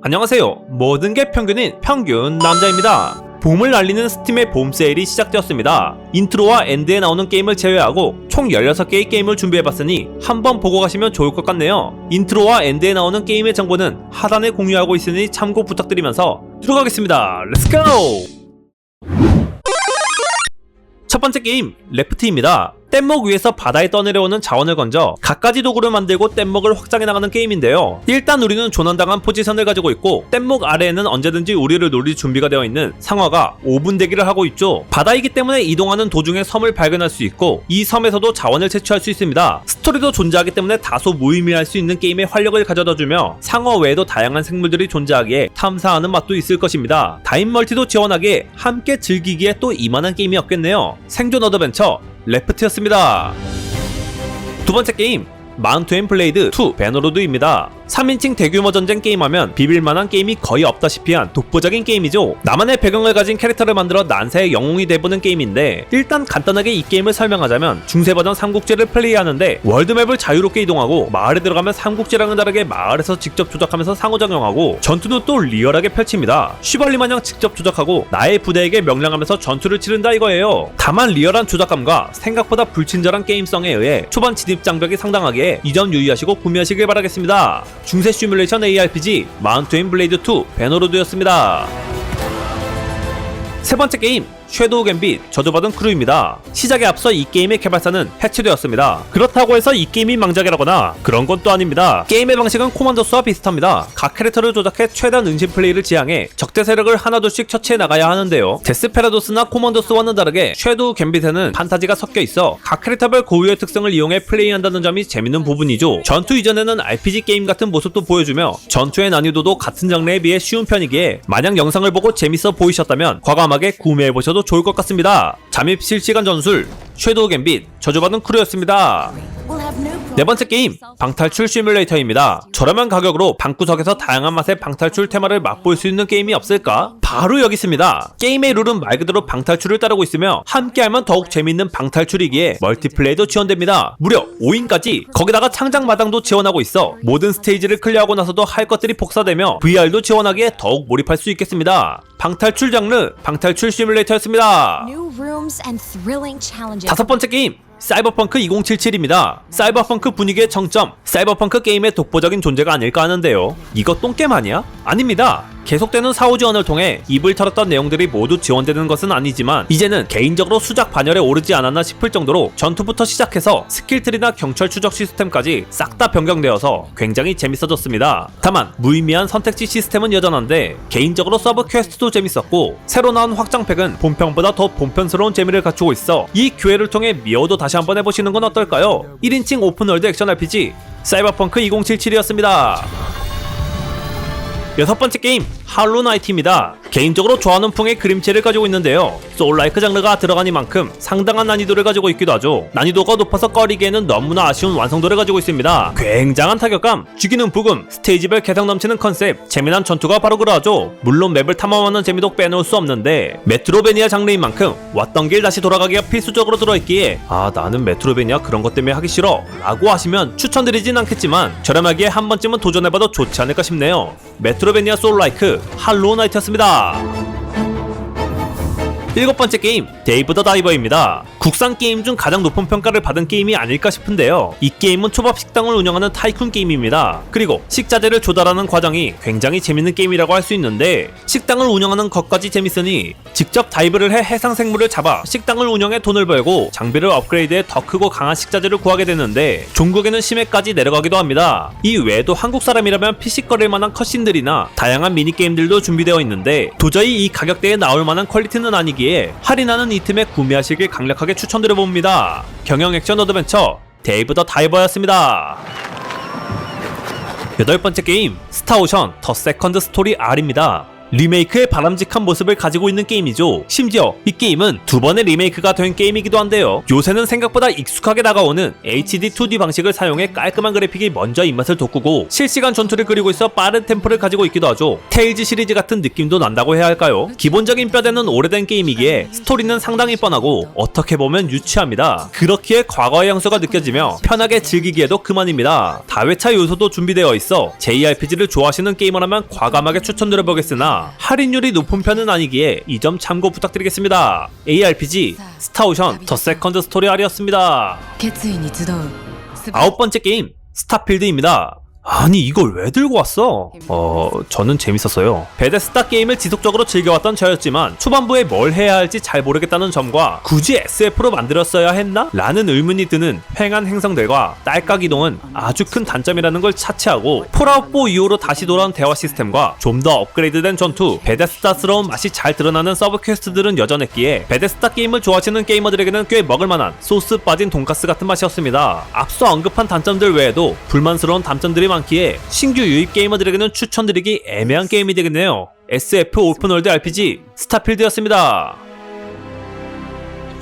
안녕하세요. 모든 게 평균인 평균 남자입니다. 봄을 날리는 스팀의 봄 세일이 시작되었습니다. 인트로와 엔드에 나오는 게임을 제외하고 총 16개의 게임을 준비해봤으니 한번 보고 가시면 좋을 것 같네요. 인트로와 엔드에 나오는 게임의 정보는 하단에 공유하고 있으니 참고 부탁드리면서 들어가겠습니다. 렛츠고! 첫 번째 게임 레프트입니다. 뗏목 위에서 바다에 떠내려오는 자원을 건져 갖가지 도구를 만들고 뗏목을 확장해 나가는 게임인데요. 일단 우리는 조난당한 포지션을 가지고 있고 뗏목 아래에는 언제든지 우리를 노릴 준비가 되어 있는 상어가 5분 대기를 하고 있죠. 바다이기 때문에 이동하는 도중에 섬을 발견할 수 있고 이 섬에서도 자원을 채취할 수 있습니다. 스토리도 존재하기 때문에 다소 무의미할 수 있는 게임의 활력을 가져다주며 상어 외에도 다양한 생물들이 존재하기에 탐사하는 맛도 있을 것입니다. 다인 멀티도 지원하기에 함께 즐기기에 또 이만한 게임이 없겠네요. 생존 어드벤처 레프트였습니다. 두 번째 게임 마운트 앤 블레이드 2 배너로드입니다. 3인칭 대규모 전쟁 게임하면 비빌만한 게임이 거의 없다시피 한 독보적인 게임이죠. 나만의 배경을 가진 캐릭터를 만들어 난세의 영웅이 돼보는 게임인데 일단 간단하게 이 게임을 설명하자면 중세 버전 삼국지를 플레이하는데 월드맵을 자유롭게 이동하고 마을에 들어가면 삼국지랑은 다르게 마을에서 직접 조작하면서 상호작용하고 전투는 또 리얼하게 펼칩니다. 쉬벌리 마냥 직접 조작하고 나의 부대에게 명령하면서 전투를 치른다 이거예요. 다만 리얼한 조작감과 생각보다 불친절한 게임성에 의해 초반 진입 장벽이 상당하기에 이 점 유의하시고 구매하시길 바라겠습니다. 중세 시뮬레이션 ARPG 마운트인 블레이드 2 배너로드였습니다. 세 번째 게임 섀도우 갬빗 저주받은 크루입니다. 시작에 앞서 이 게임의 개발사는 해체되었습니다. 그렇다고 해서 이 게임이 망작이라거나 그런 건 또 아닙니다. 게임의 방식은 코만도스와 비슷합니다. 각 캐릭터를 조작해 최단 은신 플레이를 지향해 적대 세력을 하나둘씩 처치해 나가야 하는데요. 데스페라도스나 코만도스와는 다르게 섀도우 갬빗에는 판타지가 섞여 있어 각 캐릭터별 고유의 특성을 이용해 플레이한다는 점이 재밌는 부분이죠. 전투 이전에는 RPG 게임 같은 모습도 보여주며 전투의 난이도도 같은 장르에 비해 쉬운 편이기에 만약 영상을 보고 재밌어 보이셨다면 과감하게 구매해보셔도 좋을 것 같습니다. 잠입 실시간 전술 섀도우 갬빗 저주받은 크루였습니다. 네 번째 게임 방탈출 시뮬레이터입니다. 저렴한 가격으로 방구석에서 다양한 맛의 방탈출 테마를 맛볼 수 있는 게임이 없을까? 바로 여기 있습니다. 게임의 룰은 말 그대로 방탈출을 따르고 있으며 함께하면 더욱 재밌는 방탈출이기에 멀티플레이도 지원됩니다. 무려 5인까지 거기다가 창작 마당도 지원하고 있어 모든 스테이지를 클리어하고 나서도 할 것들이 복사되며 VR도 지원하기에 더욱 몰입할 수 있겠습니다. 방탈출 장르 방탈출 시뮬레이터였습니다. 다섯 번째 게임 사이버펑크 2077입니다. 사이버펑크 분위기의 정점, 사이버펑크 게임의 독보적인 존재가 아닐까 하는데요. 이거 똥게임 아니야? 아닙니다. 계속되는 사후 지원을 통해 입을 털었던 내용들이 모두 지원되는 것은 아니지만 이제는 개인적으로 수작 반열에 오르지 않았나 싶을 정도로 전투부터 시작해서 스킬트리나 경찰 추적 시스템까지 싹 다 변경되어서 굉장히 재밌어졌습니다. 다만 무의미한 선택지 시스템은 여전한데 개인적으로 서브 퀘스트도 재밌었고 새로 나온 확장팩은 본편보다 더 본편스러운 재미를 갖추고 있어 이 기회를 통해 미어도 다시 한번 해보시는 건 어떨까요? 1인칭 오픈월드 액션 RPG 사이버펑크 2077이었습니다. 여섯 번째 게임 할로 나이트입니다. 개인적으로 좋아하는 풍의 그림체를 가지고 있는데요. 소울라이크 장르가 들어가니만큼 상당한 난이도를 가지고 있기도 하죠. 난이도가 높아서 꺼리기에는 너무나 아쉬운 완성도를 가지고 있습니다. 굉장한 타격감, 죽이는 부금, 스테이지별 개성 넘치는 컨셉, 재미난 전투가 바로 그러하죠. 물론 맵을 탐험하는 재미도 빼놓을 수 없는데 메트로베니아 장르인 만큼 왔던 길 다시 돌아가기가 필수적으로 들어있기에 아 나는 메트로베니아 그런 것 때문에 하기 싫어 라고 하시면 추천드리진 않겠지만 저렴하기에 한 번쯤은 도전해봐도 좋지 않을까 싶네요. 메트로베니아 소울라이크 할로우 나이트였습니다. 일곱 번째 게임 데이브 더 다이버입니다. 국산 게임 중 가장 높은 평가를 받은 게임이 아닐까 싶은데요. 이 게임은 초밥 식당을 운영하는 타이쿤 게임입니다. 그리고 식자재를 조달하는 과정이 굉장히 재밌는 게임이라고 할 수 있는데 식당을 운영하는 것까지 재밌으니 직접 다이브를 해 해상 생물을 잡아 식당을 운영해 돈을 벌고 장비를 업그레이드해 더 크고 강한 식자재를 구하게 되는데 종국에는 심해까지 내려가기도 합니다. 이 외에도 한국 사람이라면 피식거릴 만한 컷신들이나 다양한 미니게임들도 준비되어 있는데 도저히 이 가격대에 나올 만한 퀄리티는 아니기에 할인하는 이 틈에 구매하시길 강력하게 추천드려봅니다. 경영 액션 어드벤처 데이브 더 다이버였습니다. 여덟 번째 게임 스타오션 더 세컨드 스토리 R입니다. 리메이크의 바람직한 모습을 가지고 있는 게임이죠. 심지어 이 게임은 두 번의 리메이크가 된 게임이기도 한데요. 요새는 생각보다 익숙하게 다가오는 HD 2D 방식을 사용해 깔끔한 그래픽이 먼저 입맛을 돋구고 실시간 전투를 그리고 있어 빠른 템포를 가지고 있기도 하죠. 테일즈 시리즈 같은 느낌도 난다고 해야 할까요? 기본적인 뼈대는 오래된 게임이기에 스토리는 상당히 뻔하고 어떻게 보면 유치합니다. 그렇기에 과거의 향수가 느껴지며 편하게 즐기기에도 그만입니다. 다회차 요소도 준비되어 있어 JRPG를 좋아하시는 게이머라면 과감하게 추천드려보겠으나 할인율이 높은 편은 아니기에 이 점 참고 부탁드리겠습니다. ARPG 스타오션 더 세컨드 스토리 아리였습니다. 決意に集うすべて 아홉 번째 게임 스타필드입니다. 아니 이걸 왜 들고 왔어? 어 저는 재밌었어요. 베데스다 게임을 지속적으로 즐겨왔던 저였지만 초반부에 뭘 해야 할지 잘 모르겠다는 점과 굳이 SF로 만들었어야 했나? 라는 의문이 드는 횡한 행성들과 딸깍 이동은 아주 큰 단점이라는 걸 차치하고 폴아웃4 이후로 다시 돌아온 대화 시스템과 좀 더 업그레이드된 전투, 베데스다스러운 맛이 잘 드러나는 서브 퀘스트들은 여전했기에 베데스다 게임을 좋아하시는 게이머들에게는 꽤 먹을만한 소스 빠진 돈가스 같은 맛이었습니다. 앞서 언급한 단점들 외에도 불만스러운 단점들이 많기에 신규 유입 게이머들에게는 추천드리기 애매한 게임이 되겠네요. SF 오픈월드 RPG 스타필드였습니다.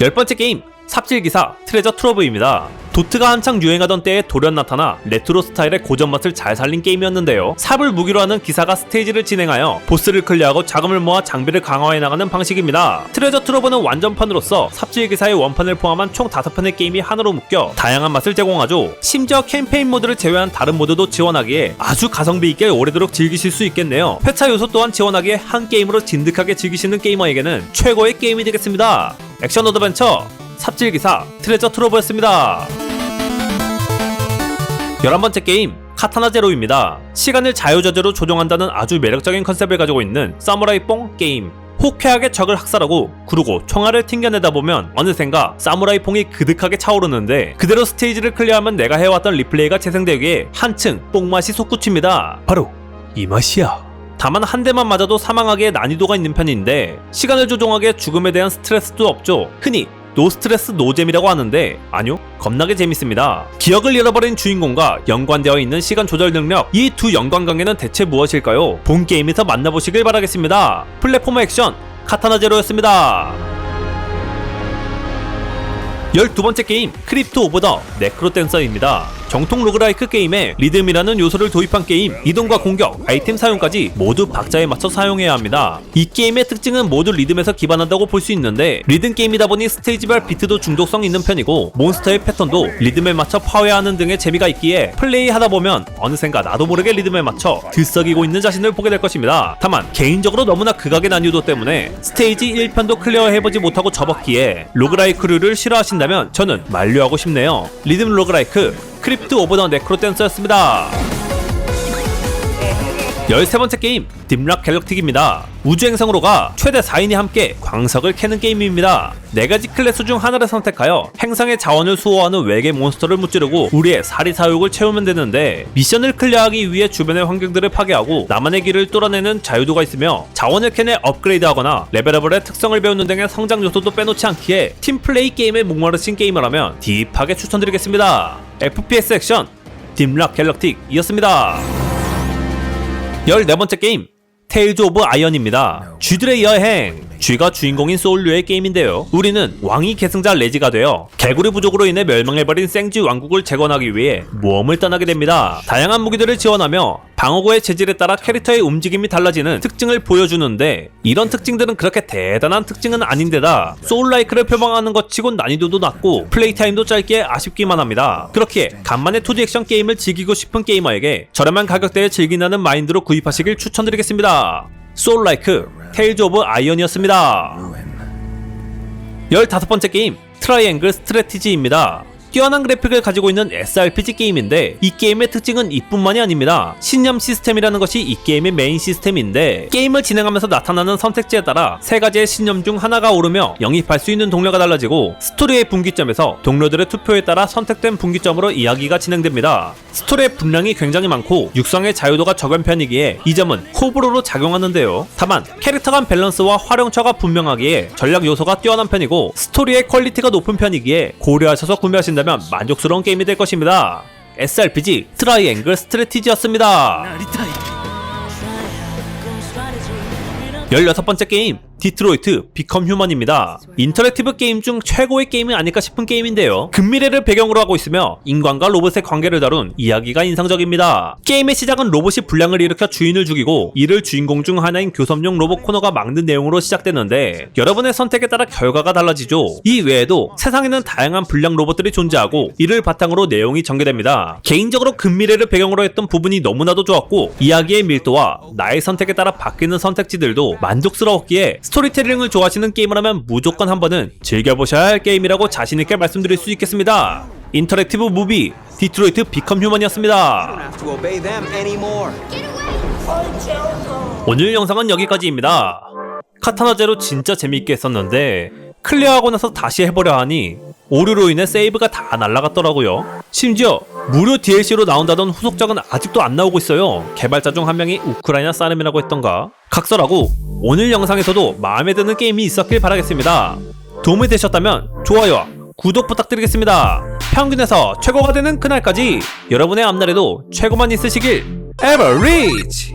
열 번째 게임 삽질기사 트레저 트러브입니다. 도트가 한창 유행하던 때에 돌연 나타나 레트로 스타일의 고전 맛을 잘 살린 게임이었는데요. 삽을 무기로 하는 기사가 스테이지를 진행하여 보스를 클리어하고 자금을 모아 장비를 강화해 나가는 방식입니다. 트레저 트러브는 완전판으로서 삽질 기사의 원판을 포함한 총 5편의 게임이 하나로 묶여 다양한 맛을 제공하죠. 심지어 캠페인 모드를 제외한 다른 모드도 지원하기에 아주 가성비 있게 오래도록 즐기실 수 있겠네요. 회차 요소 또한 지원하기에 한 게임으로 진득하게 즐기시는 게이머에게는 최고의 게임이 되겠습니다. 액션 어드벤처 삽질 기사 트레저 트러브였습니다. 11번째 게임 카타나 제로입니다. 시간을 자유자재로 조종한다는 아주 매력적인 컨셉을 가지고 있는 사무라이 뽕 게임. 호쾌하게 적을 학살하고 구르고 총알을 튕겨내다 보면 어느샌가 사무라이 뽕이 그득하게 차오르는데 그대로 스테이지를 클리어하면 내가 해왔던 리플레이가 재생되기에 한층 뽕맛이 솟구칩니다. 바로 이 맛이야. 다만 한 대만 맞아도 사망하기에 난이도가 있는 편인데 시간을 조종하기에 죽음에 대한 스트레스도 없죠. 흔히 노스트레스 노잼이라고 하는데 아니요 겁나게 재밌습니다 기억을 잃어버린 주인공과 연관되어 있는 시간 조절 능력 이 두 연관관계는 대체 무엇일까요? 본 게임에서 만나보시길 바라겠습니다 플랫포머 액션 카타나 제로였습니다 12번째 게임 크립토 오브 더 네크로 댄서입니다. 정통 로그라이크 게임에 리듬이라는 요소를 도입한 게임, 이동과 공격, 아이템 사용까지 모두 박자에 맞춰 사용해야 합니다. 이 게임의 특징은 모두 리듬에서 기반한다고 볼 수 있는데 리듬 게임이다 보니 스테이지별 비트도 중독성 있는 편이고 몬스터의 패턴도 리듬에 맞춰 파괴하는 등의 재미가 있기에 플레이하다 보면 어느샌가 나도 모르게 리듬에 맞춰 들썩이고 있는 자신을 보게 될 것입니다. 다만 개인적으로 너무나 극악의 난이도 때문에 스테이지 1편도 클리어해보지 못하고 접었기에 로그라이크류를 싫어하신다면 저는 만류하고 싶네요. 리듬 로그라이크 크립트 오브 더 네크로 댄서였습니다. 13번째 게임 딥락 갤럭틱입니다. 우주행성으로 가 최대 4인이 함께 광석을 캐는 게임입니다. 4가지 클래스 중 하나를 선택하여 행성의 자원을 수호하는 외계 몬스터를 무찌르고 우리의 사리사욕을 채우면 되는데 미션을 클리어하기 위해 주변의 환경들을 파괴하고 나만의 길을 뚫어내는 자유도가 있으며 자원을 캐내 업그레이드하거나 레벨업의 특성을 배우는 등의 성장 요소도 빼놓지 않기에 팀플레이 게임에 목마르신 게이머라면 딥하게 추천드리겠습니다. FPS 액션 딥락 갤럭틱이었습니다. 14번째 게임 테일즈 오브 아이언입니다. 쥐들의 여행 쥐가 주인공인 소울류의 게임인데요. 우리는 왕이 계승자 레지가 되어 개구리 부족으로 인해 멸망해버린 생쥐 왕국을 재건하기 위해 모험을 떠나게 됩니다. 다양한 무기들을 지원하며 방어구의 재질에 따라 캐릭터의 움직임이 달라지는 특징을 보여주는데 이런 특징들은 그렇게 대단한 특징은 아닌데다 소울라이크를 표방하는 것 치곤 난이도도 낮고 플레이 타임도 짧기에 아쉽기만 합니다. 그렇기에 간만에 2D 액션 게임을 즐기고 싶은 게이머에게 저렴한 가격대에 즐긴다는 마인드로 구입하시길 추천드리겠습니다. 소울라이크 테일즈 오브 아이언이었습니다. 15번째 게임 트라이앵글 스트레티지입니다. 뛰어난 그래픽을 가지고 있는 SRPG 게임인데 이 게임의 특징은 이뿐만이 아닙니다. 신념 시스템이라는 것이 이 게임의 메인 시스템인데 게임을 진행하면서 나타나는 선택지에 따라 세 가지의 신념 중 하나가 오르며 영입할 수 있는 동료가 달라지고 스토리의 분기점에서 동료들의 투표에 따라 선택된 분기점으로 이야기가 진행됩니다. 스토리의 분량이 굉장히 많고 육성의 자유도가 적은 편이기에 이 점은 호불호로 작용하는데요. 다만 캐릭터 간 밸런스와 활용처가 분명하기에 전략 요소가 뛰어난 편이고 스토리의 퀄리티가 높은 편이기에 고려하셔서 구매하신다면 만족스러운 게임이 될 것입니다. SRPG 트라이앵글 스트레티지였습니다. 16번째 게임 디트로이트 비컴 휴먼입니다. 인터랙티브 게임 중 최고의 게임이 아닐까 싶은 게임인데요. 근미래를 배경으로 하고 있으며 인간과 로봇의 관계를 다룬 이야기가 인상적입니다. 게임의 시작은 로봇이 불량을 일으켜 주인을 죽이고 이를 주인공 중 하나인 교섭용 로봇 코너가 막는 내용으로 시작되는데 여러분의 선택에 따라 결과가 달라지죠. 이 외에도 세상에는 다양한 불량 로봇들이 존재하고 이를 바탕으로 내용이 전개됩니다. 개인적으로 근미래를 배경으로 했던 부분이 너무나도 좋았고 이야기의 밀도와 나의 선택에 따라 바뀌는 선택지들도 만족스러웠기에 스토리텔링을 좋아하시는 게임을 하면 무조건 한 번은 즐겨보셔야 할 게임이라고 자신있게 말씀드릴 수 있겠습니다. 인터랙티브 무비 디트로이트 비컴 휴먼이었습니다. 오늘 영상은 여기까지입니다. 카타나제로 진짜 재밌게 했었는데 클리어하고 나서 다시 해보려 하니 오류로 인해 세이브가 다 날라갔더라고요. 심지어 무료 DLC로 나온다던 후속작은 아직도 안 나오고 있어요. 개발자 중 한 명이 우크라이나 사람이라고 했던가. 각설하고 오늘 영상에서도 마음에 드는 게임이 있었길 바라겠습니다. 도움이 되셨다면 좋아요와 구독 부탁드리겠습니다. 평균에서 최고가 되는 그날까지 여러분의 앞날에도 최고만 있으시길 reach!